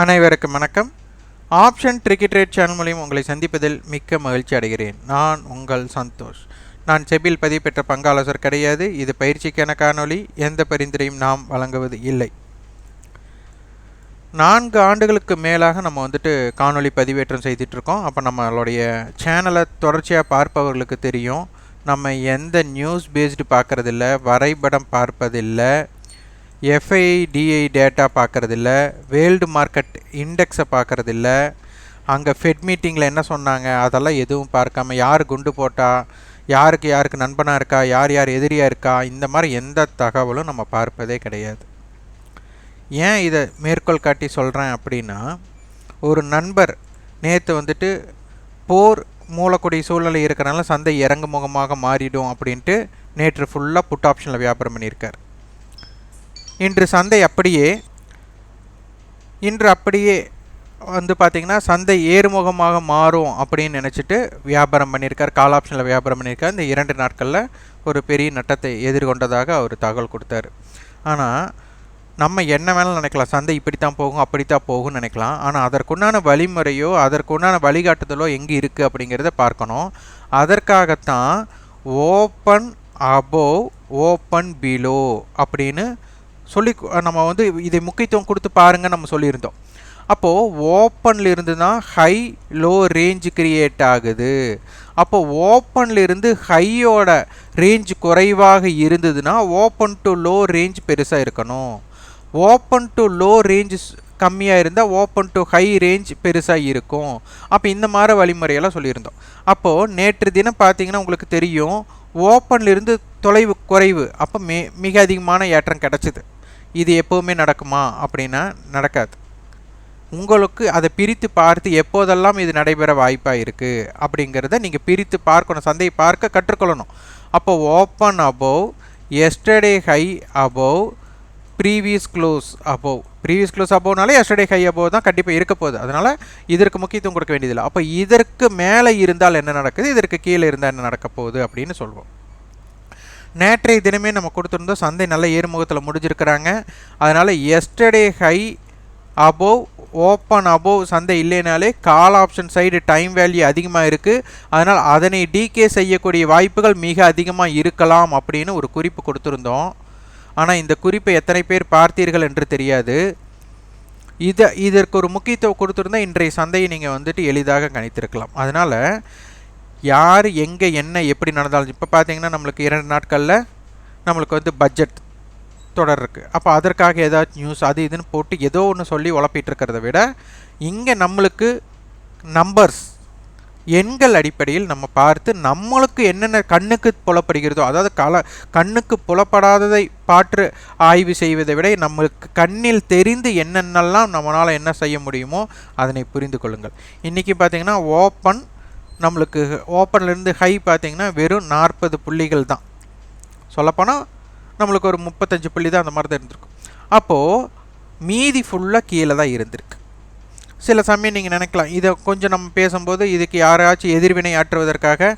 அனைவருக்கும் வணக்கம். Option cricket rate channel மூலியம் உங்களை சந்திப்பதில் மிக்க மகிழ்ச்சி அடைகிறேன். நான் உங்கள் சந்தோஷ். நான் செபில் பதிவு பெற்ற பங்காளர் கிடையாது. இது பயிற்சிக்கான காணொளி. எந்த பரிந்துரையும் நாம் வழங்குவது இல்லை. நான்கு ஆண்டுகளுக்கு மேலாக நம்ம வந்துட்டு காணொளி பதிவேற்றம் செய்துட்ருக்கோம். அப்போ நம்மளுடைய சேனலை தொடர்ச்சியாக பார்ப்பவர்களுக்கு தெரியும். நம்ம எந்த நியூஸ் பேஸ்டு பார்க்குறதில்ல வரைபடம் பார்ப்பதில்லை F I D I data பார்க்குறதில்ல world market இண்டெக்ஸை பார்க்குறதில்ல. அங்கே ஃபெட் மீட்டிங்கில் என்ன சொன்னாங்க அதெல்லாம் எதுவும் பார்க்காம யார் குண்டு போட்டா யாருக்கு யாருக்கு நண்பனாக இருக்கா யார் யார் எதிரியாக இருக்கா இந்த மாதிரி எந்த தகவலும் நம்ம பார்ப்பதே கிடையாது. ஏன் இதை மேற்கோள் காட்டி சொல்கிறேன் அப்படின்னா ஒரு நண்பர் நேற்று வந்துட்டு போர் மூலக்கூடிய சூழ்நிலை இருக்கிறனால சந்தை இறங்கு முகமாக மாறிடும் அப்படின்ட்டு நேற்று ஃபுல்லாக புட் ஆப்ஷனில் வியாபாரம் பண்ணியிருக்கார். இன்று சந்தை அப்படியே இன்று அப்படியே வந்து பார்த்திங்கன்னா சந்தை ஏறுமுகமாக மாறும் அப்படின்னு நினச்சிட்டு வியாபாரம் பண்ணியிருக்கார். கால் ஆப்ஷனில் வியாபாரம் பண்ணியிருக்கார். இந்த இரண்டு நாட்களில் ஒரு பெரிய நட்டத்தை எதிர்கொண்டதாக அவர் தகவல் கொடுத்தார். ஆனால் நம்ம என்ன வேணாலும் நினைக்கலாம். சந்தை இப்படித்தான் போகும் அப்படித்தான் போகும்னு நினைக்கலாம். ஆனால் அதற்குண்டான வழிமுறையோ அதற்குண்டான வழிகாட்டுதலோ எங்கே இருக்குது அப்படிங்கிறத பார்க்கணும். அதற்காகத்தான் ஓப்பன் அபோவ் ஓப்பன் பிலோ அப்படின்னு சொல்லி நம்ம வந்து இதை முக்கியத்துவம் கொடுத்து பாருங்க நம்ம சொல்லியிருந்தோம். அப்போது ஓப்பனில் இருந்து தான் ஹை லோ ரேஞ்சு கிரியேட் ஆகுது. அப்போ ஓப்பனில் இருந்து ஹையோட ரேஞ்ச் குறைவாக இருந்ததுன்னா ஓப்பன் டு லோ ரேஞ்ச் பெருசாக இருக்கணும். ஓப்பன் டு லோ ரேஞ்ச் கம்மியாக இருந்தால் ஓப்பன் டு ஹை ரேஞ்ச் பெருசாக இருக்கும். அப்போ இந்த மாதிரி வழிமுறையெல்லாம் சொல்லியிருந்தோம். அப்போது நேற்று தினம் பார்த்தீங்கன்னா உங்களுக்கு தெரியும் ஓப்பன்லேருந்து தொலைவு குறைவு அப்போ மே மிக அதிகமான ஏற்றம் கிடச்சிது. இது எப்போவுமே நடக்குமா? அப்படின்னா நடக்காது. உங்களுக்கு அதை பிரித்து பார்த்து எப்போதெல்லாம் இது நடைபெற வாய்ப்பாக இருக்குது அப்படிங்கிறத நீங்கள் பிரித்து பார்க்கணும் சந்தையை பார்க்க கற்றுக்கொள்ளணும். அப்போ open above yesterday high above previous close above previous close அபோவ்னாலே yesterday high above தான் கண்டிப்பாக இருக்க போகுது. அதனால் இதற்கு முக்கியத்துவம் கொடுக்க வேண்டியதில்லை. அப்போ இதற்கு மேலே இருந்தால் என்ன நடக்குது? இதற்கு கீழே இருந்தால் என்ன நடக்க போகுது அப்படின்னு சொல்வோம். நேற்றைய தினமே நம்ம கொடுத்துருந்தோம். சந்தை நல்ல ஏறுமுகத்தில் முடிஞ்சிருக்கிறாங்க. அதனால் yesterday high above open above சந்தை இல்லைனாலே call option side time value அதிகமாக இருக்குது அதனால் அதனை டிகே செய்யக்கூடிய வாய்ப்புகள் மிக அதிகமாக இருக்கலாம் அப்படின்னு ஒரு குறிப்பு கொடுத்துருந்தோம். ஆனால் இந்த குறிப்பை எத்தனை பேர் பார்த்தீர்கள் என்று தெரியாது. இதை இதற்கு ஒரு முக்கியத்துவம் கொடுத்துருந்தா இன்றைய சந்தையை நீங்கள் வந்துட்டு எளிதாக கணித்திருக்கலாம். அதனால் யார் எங்கே என்ன எப்படி நடந்தாலும் இப்போ பார்த்தீங்கன்னா நம்மளுக்கு இரண்டு நாட்களில் நம்மளுக்கு வந்து பட்ஜெட் தொடர் இருக்குது அப்போ அதற்காக ஏதாச்சும் நியூஸ் அது இதுன்னு போட்டு ஏதோ ஒன்று சொல்லி உழப்பிட்டு இருக்கிறத விட இங்கே நம்மளுக்கு நம்பர்ஸ் எண்கள் அடிப்படையில் நம்ம பார்த்து நம்மளுக்கு என்னென்ன கண்ணுக்கு புலப்படுகிறதோ அதாவது கல கண்ணுக்கு புலப்படாததை பாற்று ஆய்வு செய்வதை விட நம்மளுக்கு கண்ணில் தெரிந்து என்னென்னலாம் நம்மளால் என்ன செய்ய முடியுமோ அதனை புரிந்து கொள்ளுங்கள். இன்றைக்கி பார்த்திங்கன்னா ஓப்பன் நம்மளுக்கு ஓப்பன்லேருந்து ஹை பார்த்திங்கன்னா வெறும் நாற்பது புள்ளிகள் தான். சொல்லப்போனால் நம்மளுக்கு ஒரு முப்பத்தஞ்சு புள்ளி தான் அந்த மாதிரி தான் இருந்திருக்கும். அப்போது மீதி ஃபுல்லாக கீழே தான் இருந்திருக்கு. சில சமயம் நீங்கள் நினைக்கலாம் இதை கொஞ்சம் நம்ம பேசும்போது இதுக்கு யாராச்சும் எதிர்வினை ஆற்றுவதற்காக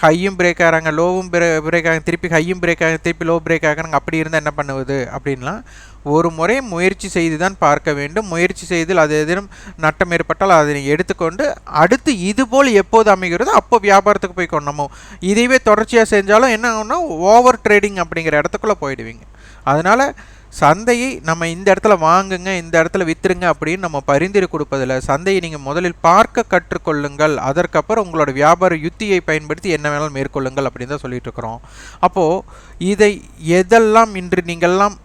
ஹையும் பிரேக் ஆகிறாங்க லோவும் பிரே பிரேக் ஆக திருப்பி ஹையும் பிரேக் ஆக திருப்பி லோ பிரேக் ஆகிறாங்க அப்படி இருந்தால் என்ன பண்ணுவது அப்படின்லாம் ஒரு முறை முயற்சி செய்து தான் பார்க்க வேண்டும். முயற்சி செய்து அது எதிரும் நட்டம் ஏற்பட்டால் அதனை எடுத்துக்கொண்டு அடுத்து இதுபோல் எப்போது அமைகிறதோ அப்போ வியாபாரத்துக்கு போய் நம்ம இதையவே தொடர்ச்சியாக செஞ்சாலும் என்ன ஆகும்னா ஓவர் ட்ரேடிங் அப்படிங்கிற இடத்துக்குள்ளே போயிடுவீங்க. அதனால் சந்தையை நம்ம இந்த இடத்துல வாங்குங்க இந்த இடத்துல விற்றுருங்க அப்படின்னு நம்ம பரிந்துரை கொடுப்பதில் சந்தையை நீங்கள் முதலில் பார்க்க கற்றுக்கொள்ளுங்கள். அதற்கப்புறம் உங்களோட வியாபார யுத்தியை பயன்படுத்தி என்ன வேணாலும் மேற்கொள்ளுங்கள் அப்படின்னு தான் சொல்லிட்டு இருக்கிறோம். அப்போது இதை எதெல்லாம் இன்று நீங்கள்லாம்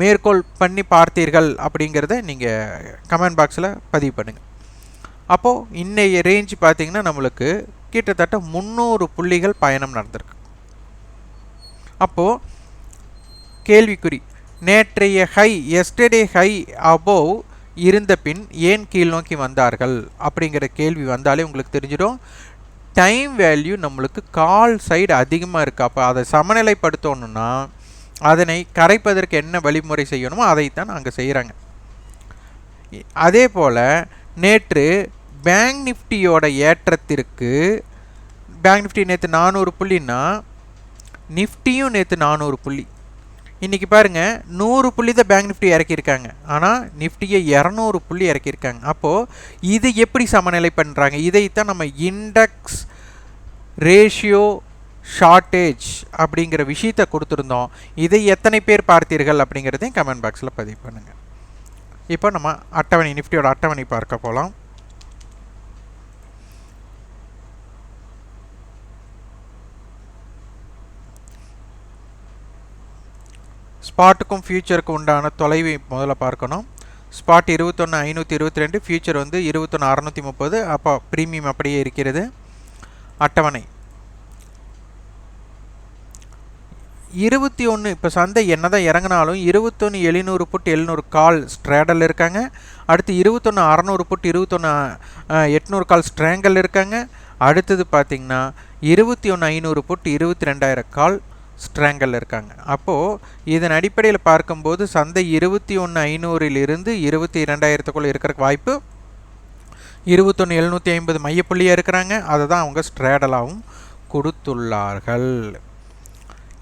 மேற்கோள் பண்ணி பார்த்தீர்கள் அப்படிங்கிறத நீங்கள் கமெண்ட் பாக்ஸில் பதிவு பண்ணுங்கள் அப்போது இன்னைய ரேஞ்ச் பார்த்திங்கன்னா நம்மளுக்கு கிட்டத்தட்ட முந்நூறு புள்ளிகள் பயணம் நடந்திருக்கு. அப்போது கேள்விக்குறி. நேற்றைய ஹை எஸ்டர்டே ஹை அபோவ் இருந்த பின் ஏன் கீழ் நோக்கி வந்தார்கள்? அப்படிங்கிற கேள்வி வந்தாலே உங்களுக்கு தெரிஞ்சிடும். டைம் வேல்யூ நம்மளுக்கு கால் சைடு அதிகமாக இருக்குது அப்போ அதை சமநிலைப்படுத்தணுன்னா அதனை கரைப்பதற்கு என்ன வழிமுறை செய்யணுமோ அதைத்தான் அங்கே செய்கிறாங்க அதே போல் நேற்று பேங்க் நிஃப்டியோட ஏற்றத்திற்கு பேங்க் நிஃப்டி நேற்று நானூறு புள்ளின்னா நிஃப்டியும் நேற்று நானூறு புள்ளி. இன்றைக்கி பாருங்கள் நூறு புள்ளி தான் பேங்க் நிஃப்டி இறக்கியிருக்காங்க. ஆனால் நிஃப்டியை இரநூறு புள்ளி இறக்கியிருக்காங்க. அப்போது இது எப்படி சமநிலை பண்ணுறாங்க இதைத்தான் நம்ம இண்டெக்ஸ் ரேஷியோ ஷார்ட்டேஜ் அப்படிங்கிற விஷயத்தை கொடுத்துருந்தோம். இதை எத்தனை பேர் பார்த்தீர்கள் அப்படிங்கிறதையும் கமெண்ட் பாக்ஸில் பதிவு பண்ணுங்கள் இப்போ நம்ம அட்டவணை நிஃப்டியோட அட்டவணை பார்க்க போகலாம் ஸ்பாட்டுக்கும் ஃபியூச்சருக்கும் உண்டான தொலைவை முதல்ல பார்க்கணும். ஸ்பாட் இருபத்தொன்று ஐநூற்றி இருபத்தி ரெண்டு ஃபியூச்சர் வந்து இருபத்தொன்று அறநூற்றி முப்பது. அப்போ ப்ரீமியம் அப்படியே இருக்கிறது. அட்டவணை. இருபத்தி ஒன்று இப்போ சந்தை என்ன தான் இறங்கினாலும் இருபத்தொன்று எழுநூறு புட் எழுநூறு கால் ஸ்ட்ரேடல் இருக்காங்க. அடுத்து இருபத்தொன்று அறநூறு புட்டு இருபத்தொன்று எட்நூறு கால் ஸ்ட்ரேங்கல் இருக்காங்க. அடுத்தது பார்த்திங்கன்னா இருபத்தி ஒன்று ஐநூறு புட் இருபத்தி ரெண்டாயிரம் கால் ஸ்ட்ராங்கில் இருக்காங்க. அப்போது இதன் அடிப்படையில் பார்க்கும்போது சந்தை இருபத்தி ஒன்று ஐநூறிலிருந்து இருபத்தி இரண்டாயிரத்துக்குள்ளே இருக்கிறக்கு வாய்ப்பு இருபத்தொன்று எழுநூற்றி ஐம்பது மையப்புள்ளியாக இருக்கிறாங்க. அதை தான் அவங்க ஸ்ட்ராடலாகவும் கொடுத்துள்ளார்கள்.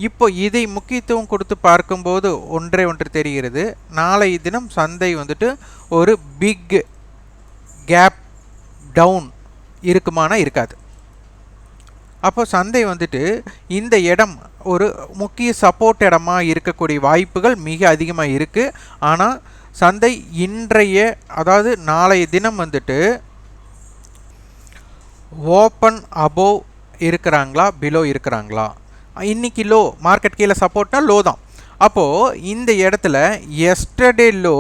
இப்போ இதை முக்கியத்துவம் கொடுத்து பார்க்கும்போது ஒன்றே ஒன்று தெரிகிறது. நாளை தினம் சந்தை வந்துட்டு ஒரு பிக் கேப் டவுன் இருக்குமானா இருக்காது. அப்போ சந்தை வந்துட்டு இந்த இடம் ஒரு முக்கிய சப்போர்ட் இடமாக இருக்கக்கூடிய வாய்ப்புகள் மிக அதிகமாக இருக்குது ஆனால் சந்தை இன்றைய அதாவது நாளைய தினம் வந்துட்டு ஓப்பன் அபோவ் இருக்கிறாங்களா பிலோ இருக்கிறாங்களா? இன்னைக்கு லோ மார்க்கெட் கீழே சப்போர்ட்னா லோ தான். அப்போது இந்த இடத்துல எஸ்டர்டே லோ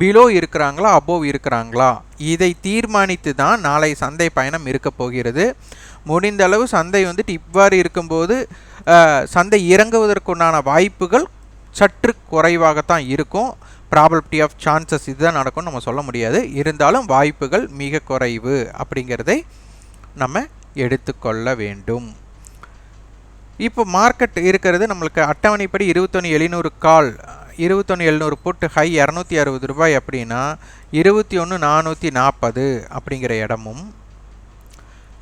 பிலோ இருக்கிறாங்களா அபோவ் இருக்கிறாங்களா? இதை தீர்மானித்து தான் நாளை சந்தை பயணம் இருக்க போகிறது. முடிந்த அளவு சந்தை வந்துட்டு இவ்வாறு இருக்கும்போது சந்தை இறங்குவதற்குண்டான வாய்ப்புகள் சற்று குறைவாகத்தான் இருக்கும். ப்ராபபிலிட்டி ஆஃப் சான்சஸ் இதுதான் நடக்கும்னு நம்ம சொல்ல முடியாது. இருந்தாலும் வாய்ப்புகள் மிக குறைவு அப்படிங்கிறதை நம்ம எடுத்துக்கொள்ள வேண்டும். இப்போ மார்க்கெட் இருக்கிறது நம்மளுக்கு அட்டவணைப்படி இருபத்தொன்று எழுநூறு கால் இருபத்தொன்று எழுநூறு புட்டு ஹை இரநூத்தி அறுபது ரூபாய் அப்படின்னா இருபத்தி ஒன்று நானூற்றி நாற்பது அப்படிங்கிற இடமும்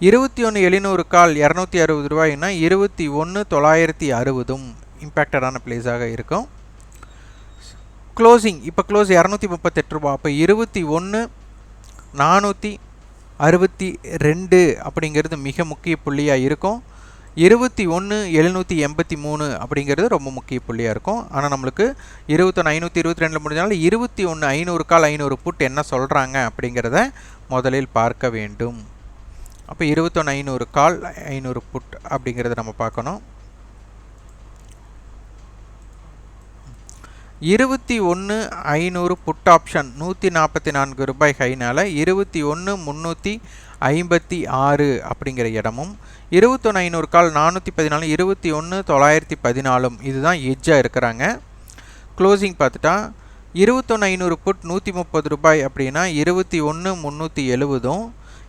இருபத்தி ஒன்று எழுநூறு கால் இரநூத்தி அறுபது ரூபாய்னா இருபத்தி ஒன்று தொள்ளாயிரத்தி அறுபதும் இம்பேக்டடான பிளேஸாக இருக்கும். க்ளோசிங் இப்போ க்ளோஸ் இரநூத்தி முப்பத்தெட்டு ரூபா அப்போ இருபத்தி ஒன்று நானூற்றி அறுபத்தி ரெண்டு அப்படிங்கிறது மிக முக்கிய புள்ளியாக இருக்கும். இருபத்தி ஒன்று எழுநூற்றி எண்பத்தி மூணு அப்படிங்கிறது ரொம்ப முக்கிய புள்ளியாக இருக்கும். ஆனால் நம்மளுக்கு இருபத்தொன்று ஐநூற்றி இருபத்தி ரெண்டில் முடிஞ்சாலும் இருபத்தி ஒன்று ஐநூறு கால் ஐநூறு புட் என்ன சொல்கிறாங்க அப்படிங்கிறத முதலில் பார்க்க வேண்டும். அப்போ இருபத்தொன்று ஐநூறு கால் ஐநூறு புட் அப்படிங்கிறத நம்ம பார்க்கணும். இருபத்தி ஒன்று ஐநூறு புட் ஆப்ஷன் நூற்றி நாற்பத்தி நான்கு ரூபாய் ஹைனால் இருபத்தி ஒன்று முந்நூற்றி ஐம்பத்தி ஆறு அப்படிங்கிற இடமும் இருபத்தொன்று ஐநூறு கால் நானூற்றி பதினாலு இருபத்தி ஒன்று தொள்ளாயிரத்தி பதினாலும் இதுதான் எஜ்ஜாக இருக்கிறாங்க. க்ளோசிங் பார்த்துட்டா இருபத்தொன்று ஐநூறு புட் நூற்றி முப்பது ரூபாய் அப்படின்னா இருபத்தி ஒன்று முந்நூற்றி எழுபதும்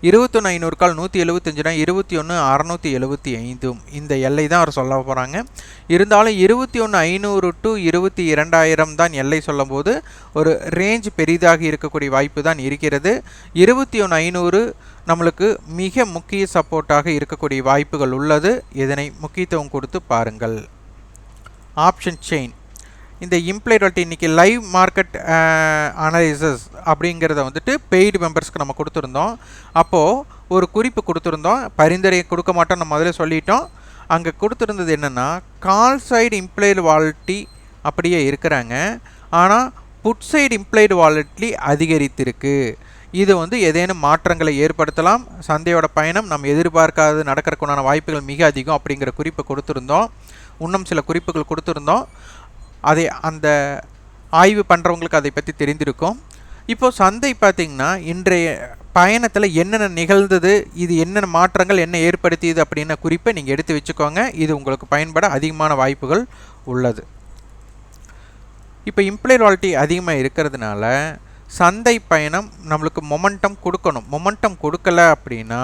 இருபத்தொன்று ஐநூறுக்கால் நூற்றி எழுபத்தஞ்சுனா இருபத்தி ஒன்று அறநூற்றி எழுபத்தி ஐந்தும் இந்த எல்லை தான் அவர் சொல்ல போகிறாங்க இருந்தாலும் இருபத்தி ஒன்று ஐநூறு டு இருபத்தி இரண்டாயிரம் தான் எல்லை சொல்லும்போது ஒரு ரேஞ்ச் பெரிதாக இருக்கக்கூடிய வாய்ப்பு தான் இருக்கிறது. இருபத்தி ஒன்று ஐநூறு நம்மளுக்கு மிக முக்கிய சப்போர்ட்டாக இருக்கக்கூடிய வாய்ப்புகள் உள்ளது. இதனை முக்கியத்துவம் கொடுத்து பாருங்கள். ஆப்ஷன் செயின் இந்த இம்ப்ளைட் வட்டி இன்றைக்கி லைவ் மார்க்கெட் அனலைசஸ் அப்படிங்கிறத வந்துட்டு பெய்டு மெம்பர்ஸ்க்கு நம்ம கொடுத்துருந்தோம். அப்போது ஒரு குறிப்பு கொடுத்துருந்தோம். பரிந்துரை கொடுக்க மாட்டோம். நம்ம முதல்ல சொல்லிட்டோம். அங்கே கொடுத்துருந்தது என்னென்னா கால் சைடு இம்ப்ளைடு வாலட்டி அப்படியே இருக்கிறாங்க. ஆனால் புட் சைடு இம்ப்ளைடு வாலட்லி அதிகரித்திருக்கு. இது வந்து ஏதேனும் மாற்றங்களை ஏற்படுத்தலாம். சந்தையோட பயணம் நம்ம எதிர்பார்க்காது நடக்கிறதுக்குண்டான வாய்ப்புகள் மிக அதிகம் அப்படிங்கிற குறிப்பை கொடுத்துருந்தோம். இன்னும் சில குறிப்புகள் கொடுத்துருந்தோம். அதை அந்த ஆய்வு பண்ணுறவங்களுக்கு அதை பற்றி தெரிந்திருக்கும். இப்போது சந்தை பார்த்திங்கன்னா இன்றைய பயணத்தில் என்னென்ன நிகழ்ந்தது இது என்னென்ன மாற்றங்கள் என்ன ஏற்படுத்தியது அப்படின்ன குறிப்பை நீங்கள் எடுத்து வச்சுக்கோங்க. இது உங்களுக்கு பயன்பட அதிகமான வாய்ப்புகள் உள்ளது. இப்போ இம்ப்ளாய்வாலிட்டி அதிகமாக இருக்கிறதுனால சந்தை பயணம் நம்மளுக்கு மொமெண்டம் கொடுக்கணும். மொமெண்டம் கொடுக்கல அப்படின்னா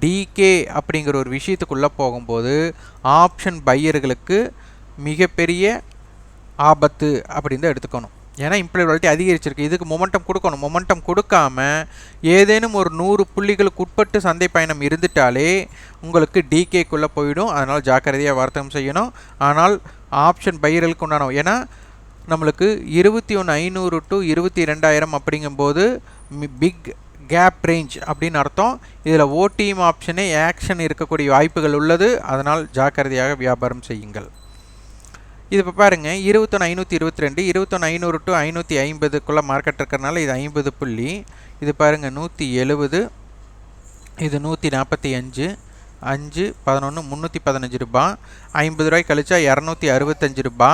டிகே அப்படிங்கிற ஒரு விஷயத்துக்குள்ளே போகும்போது ஆப்ஷன் பையர்களுக்கு மிகப்பெரிய ஆபத்து அப்படின்னு தான் எடுத்துக்கணும். ஏன்னா இம்ப்ளாய் அதிகரிச்சிருக்கு. இதுக்கு மொமெண்டம் கொடுக்கணும். மொமெண்டம் கொடுக்காம ஏதேனும் ஒரு நூறு புள்ளிகளுக்கு உட்பட்டு சந்தை பயணம் இருந்துட்டாலே உங்களுக்கு டிகேக்குள்ளே போயிடும். அதனால் ஜாக்கிரதையாக வர்த்தகம் செய்யணும். ஆனால் ஆப்ஷன் பயிர்களுக்கு உண்டான ஏன்னா நம்மளுக்கு இருபத்தி ஒன்று ஐநூறு டு இருபத்தி ரெண்டாயிரம் அப்படிங்கும்போது பிக் கேப் ரேஞ்ச் அப்படின்னு அர்த்தம். இதில் ஓடிஎம் ஆப்ஷனே ஆக்ஷன் இருக்கக்கூடிய வாய்ப்புகள் உள்ளது. அதனால் ஜாக்கிரதையாக வியாபாரம் செய்யுங்கள். இது இப்போ பாருங்கள் இருபத்தொன்று ஐநூற்றி இருபத்தி ரெண்டு இருபத்தொன்று ஐநூறு டு ஐநூற்றி ஐம்பதுக்குள்ளே மார்க்கெட் இருக்கிறனால இது ஐம்பது புள்ளி. இது பாருங்கள் நூற்றி எழுபது இது நூற்றி நாற்பத்தி அஞ்சு அஞ்சு பதினொன்று முந்நூற்றி பதினஞ்சு ரூபா. ஐம்பது ரூபாய் கழிச்சா இரநூத்தி அறுபத்தஞ்சு ரூபா.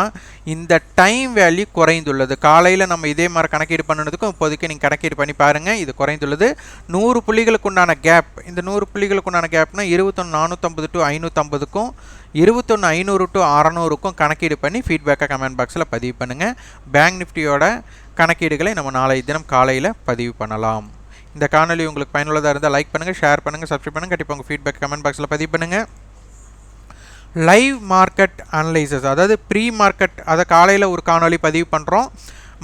இந்த டைம் வேல்யூ குறைந்துள்ளது. காலையில் நம்ம இதே மாதிரி கணக்கீடு பண்ணினதுக்கும் இப்போதைக்கு நீங்கள் கணக்கீடு பண்ணி பாருங்கள் இது குறைந்துள்ளது. நூறு புள்ளிகளுக்கு உண்டான கேப் இந்த நூறு புள்ளிகளுக்கு உண்டான கேப்னா இருபத்தொன்று நானூற்றம்பது டு ஐநூற்றம்பதுக்கும் இருபத்தொன்று ஐநூறு டு அறநூறுக்கும் கணக்கீடு பண்ணி ஃபீட்பேக்கை கமெண்ட் பாக்ஸில் பதிவு பண்ணுங்கள் பேங்க் நிஃப்டியோட கணக்கீடுகளை நம்ம நாளை தினம் காலையில் பதிவு பண்ணலாம். இந்த காணொலி உங்களுக்கு பயனுள்ளதாக இருந்தால் லைக் பண்ணுங்கள் ஷேர் பண்ணுங்கள் சப்ஸ்கிரைப் பண்ணுங்கள் கண்டிப்பாக உங்கள் ஃபீட்பேக் கமெண்ட் பாக்ஸில் பதிவு பண்ணுங்கள் லைவ் மார்க்கெட் அனலைசஸ் அதாவது ப்ரீ மார்க்கெட் அதை காலையில் ஒரு காணொலி பதிவு பண்ணுறோம்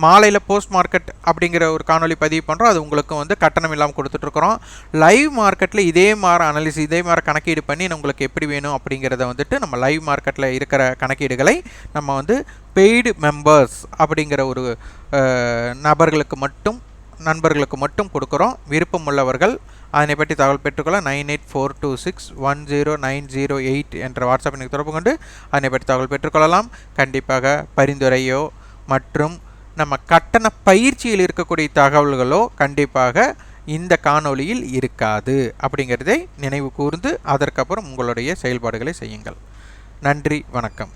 மாலையில் போஸ்ட் மார்க்கெட் அப்படிங்கிற ஒரு காணொலி பதிவு பண்ணுறோம் அது உங்களுக்கு வந்து கட்டணம் இல்லாமல் கொடுத்துட்ருக்குறோம். லைவ் மார்க்கெட்டில் இதே மாதிரி அனலிஸ் இதே மாதிரி கணக்கீடு பண்ணி உங்களுக்கு எப்படி வேணும் அப்படிங்கிறத வந்துட்டு நம்ம லைவ் மார்க்கெட்டில் இருக்கிற கணக்கீடுகளை நம்ம வந்து பெய்டு மெம்பர்ஸ் அப்படிங்கிற ஒரு நபர்களுக்கு மட்டும் நண்பர்களுக்கு மட்டும் கொடுக்குறோம். விருப்பம் உள்ளவர்கள் அதனை பற்றி தகவல் பெற்றுக்கொள்ள nine eight four two six one zero nine zero eight என்ற வாட்ஸ்அப் எனக்கு தொடர்பு கொண்டு அதனை பற்றி தகவல் பெற்றுக்கொள்ளலாம். கண்டிப்பாக பரிந்துரையோ மற்றும் நம்ம கட்டண பயிற்சியில் இருக்கக்கூடிய தகவல்களோ கண்டிப்பாக இந்த காணொளியில் இருக்காது அப்படிங்கிறதை நினைவு கூர்ந்து அதற்கப்புறம் உங்களுடைய செயல்பாடுகளை செய்யுங்கள். நன்றி வணக்கம்.